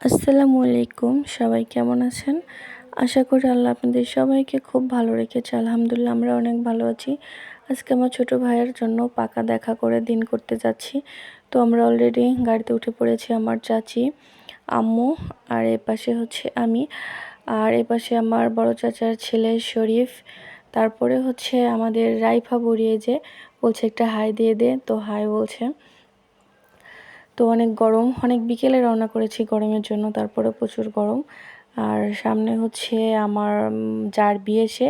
আসসালামু আলাইকুম, সবাই কেমন আছেন? আশা করি আল্লাহ আপনাদের সবাইকে খুব ভালো রেখেছে, আলহামদুলিল্লাহ আমরা অনেক ভালো আছি। আজকে আমার ছোট ভাইয়ের জন্য পাকা দেখা করে দিন করতে যাচ্ছি। তো আমরা অলরেডি গাড়িতে উঠে পড়েছি আমার চাচি, আম্মু, আর এ পাশে হচ্ছে আমি। আর এ পাশে আমার বড় চাচার ছেলে শরীফ, তারপরে হচ্ছে আমাদের রাইফা বড়িয়ে যে বলছে একটা হাই দিয়ে দে, তো হাই বলছে। তো অনেক গরম, অনেক বিকেলে রওনা করেছি গরমের জন্য তারপরে প্রচুর গরম। আর সামনে হচ্ছে আমার যার বিয়ে সে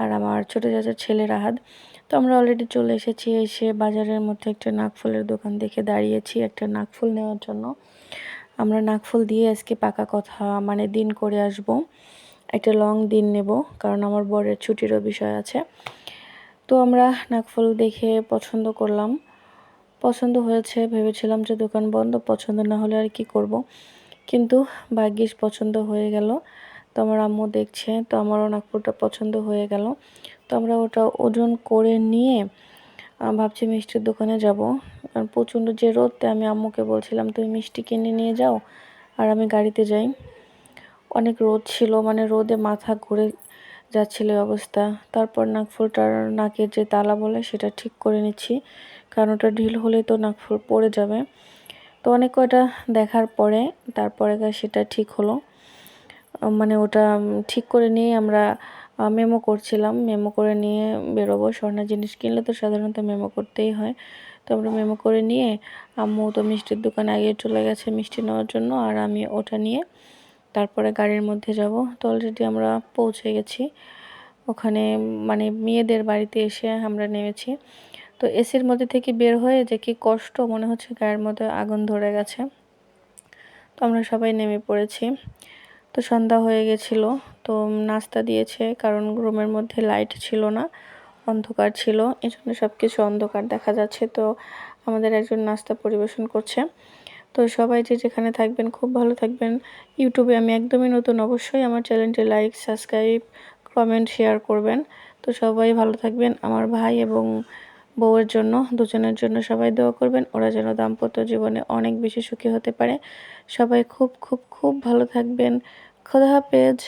আর আমার ছোটো চাচার ছেলের আহাদ তো আমরা অলরেডি চলে এসেছি, এসে বাজারের মধ্যে একটা নাকফুলের দোকান দেখে দাঁড়িয়েছি একটা নাকফুল নেওয়ার জন্য। আমরা নাকফুল দিয়ে আজকে পাকা কথা মানে দিন করে আসব, একটা লং দিন নেব, কারণ আমার বরের ছুটিরও বিষয় আছে। তো আমরা নাকফুল দেখে পছন্দ করলাম। পছন্দ হয়েছে, ভেবেছিলাম যে দোকান বন্ধ, পছন্দ না হলে আর কি করব। কিন্তু ভাগ্যিস পছন্দ হয়ে গেল। তো আমার আম্মু দেখছে, তো আমারও নাগপুরটা পছন্দ হয়ে গেল। তো আমরা ওটা ওজন করে নিয়ে ভাবছি মিষ্টির দোকানে যাব। কারণ প্রচণ্ড যে রোদতে আমি আম্মুকে বলছিলাম, তুমি মিষ্টি কিনে নিয়ে যাও, আর আমি গাড়িতে যাই। অনেক রোদ ছিল মানে রোদে মাথা ঘুরে যাচ্ছিল অবস্থা। তারপর নাকফুলটার নাকের যে তালা বলে, সেটা ঠিক করে নিচ্ছি। কারণ ওটা ঢিল হলে তো নাকফুল পড়ে যাবে। তো অনেক কয়টা দেখার পরে তারপরে সেটা ঠিক হলো। মানে ওটা ঠিক করে নিয়ে আমরা মেমো করছিলাম। মেমো করে নিয়ে বেরোবো। স্বর্ণের জিনিস কিনলে তো সাধারণত মেমো করতেই হয়। তো আমরা মেমো করে নিয়ে আম্মু তো মিষ্টির দোকানে আগে চলে গেছে মিষ্টি নেওয়ার জন্য আর আমি ওটা নিয়ে তারপরে গাড়ির মধ্যে যাব। তো অলরেডি আমরা পৌঁছে গেছি। ওখানে মানে মেয়েদের বাড়িতে এসে আমরা নেমেছি। তো এসির মধ্যে থেকে বের হয়ে যে কি কষ্ট, মনে হচ্ছে গায়ের মধ্যে আগুন ধরে গেছে। তো আমরা সবাই নেমে পড়েছি। তো সন্ধ্যা হয়ে গেছিল। তো নাস্তা দিয়েছে, কারণ রুমের মধ্যে লাইট ছিল না, অন্ধকার ছিল। এই জন্য সব কিছু অন্ধকার দেখা যাচ্ছে। তো আমাদের একজন নাস্তা পরিবেশন করছে। তো সবাই যে যেখানে থাকবেন, খুব ভালো থাকবেন। ইউটিউবে আমি একদমই নতুন, অবশ্যই আমার চ্যানেলটি লাইক, সাবস্ক্রাইব, কমেন্ট, শেয়ার করবেন। তো সবাই ভালো থাকবেন। আমার ভাই এবং বউয়ের জন্য, দুজনের জন্য সবাই দোয়া করবেন। ওরা যেন দাম্পত্য জীবনে অনেক বেশি সুখী হতে পারে। সবাই খুব খুব খুব ভালো থাকবেন। খোদা হাফেজ।